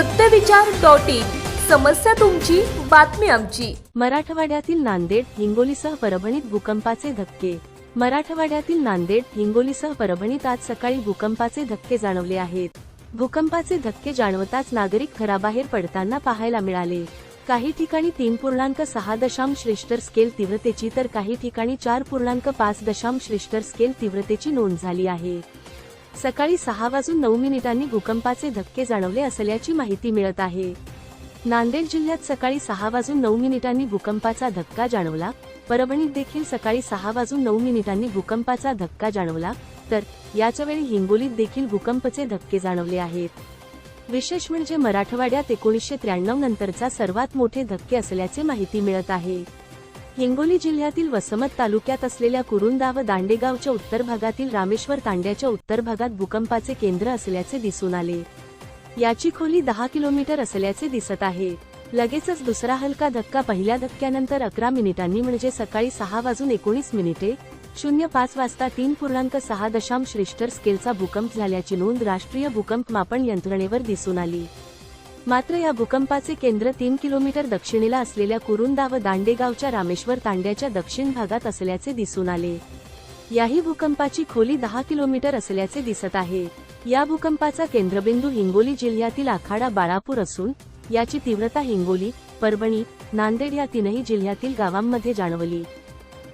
सत्यविचार dot in. समस्या तुमची बातमी आमची. मराठवाड्यातील नांदेड हिंगोलीसह परभणीत भूकंपाचे धक्के. मराठवाड्यातील नांदेड हिंगोलीसह परभणीत आज सकाळी भूकंपाचे धक्के जाणवले आहेत. भूकंपाचे धक्के जाणवताच नागरिक घराबाहेर पडताना पाहायला मिळाले. काही ठिकाणी तीन पूर्णांक सहा दशांश रिश्टर स्केल तीव्रतेची तर काही ठिकाणी चार पूर्णांक पाच दशांश रिश्टर स्केल तीव्रतेची नोंद झाली आहे. सकाळी सहा वाजून नऊ मिनिटांनी भूकंपाचे धक्के जाणवले असल्याची माहिती मिळत आहे. नांदेड जिल्ह्यात सकाळी सहा वाजून नऊ मिनिटांनी भूकंपाचा धक्का जाणवला परभणीत देखील सकाळी सहा वाजून नऊ मिनिटांनी भूकंपाचा धक्का जाणवला तर याच्यावेळी हिंगोलीत देखील भूकंपचे धक्के जाणवले आहेत. विशेष म्हणजे मराठवाड्यात एकोणीसशे त्र्याण्णव नंतरचा सर्वात मोठे धक्के असल्याचे माहिती मिळत आहे. हिंगोली जिल्ह्यातील वसमत तालुक्यात असलेल्या कुरुंदा व दांडेगावच्या उत्तर भागातील रामेश्वर तांड्याच्या उत्तर भागात भूकंपाचे केंद्र असल्याचे दिसून आले. याची खोली दहा किलोमीटर असल्याचे दिसत आहे. लगेचच दुसरा हलका धक्का पहिल्या धक्क्यानंतर अकरा मिनिटांनी म्हणजे सकाळी सहा वाजून एकोणीस मिनिटे शून्य पाच वाजता तीन पूर्णांक सहा दशांश रिश्टर स्केलचा भूकंप झाल्याची नोंद राष्ट्रीय भूकंप मापन यंत्रणेवर दिसून आली. मात्र या भूकंपाचे केंद्र तीन किलोमीटर दक्षिणेला असलेल्या कुरुंदा व दांडेगावच्या रामेश्वर तांड्याच्या दक्षिण भागात असल्याचे दिसून आले. याही भूकंपाची खोली दहा किलोमीटर असल्याचे दिसत आहे. या भूकंपाचा केंद्रबिंदू हिंगोली जिल्ह्यातील आखाडा बाळापूर असून याची तीव्रता हिंगोली परभणी नांदेड या तीनही जिल्ह्यातील गावांमध्ये जाणवली.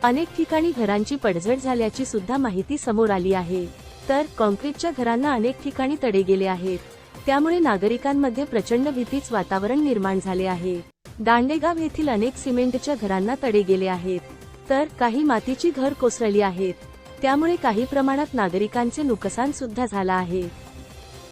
अनेक ठिकाणी घरांची पडझड झाल्याची सुद्धा माहिती समोर आली आहे. तर कॉन्क्रीटच्या घरांना अनेक ठिकाणी तडे गेले आहेत. त्यामुळे नागरिकांमध्ये प्रचंड भीतीच वातावरण निर्माण झाले आहे. दांडेगाव येथील अनेक सिमेंटच्या घरांना तडे गेले आहेत. तर काही मातीची घर कोसळली आहेत. त्यामुळे काही प्रमाणात नागरिकांचे नुकसान सुद्धा झालं आहे.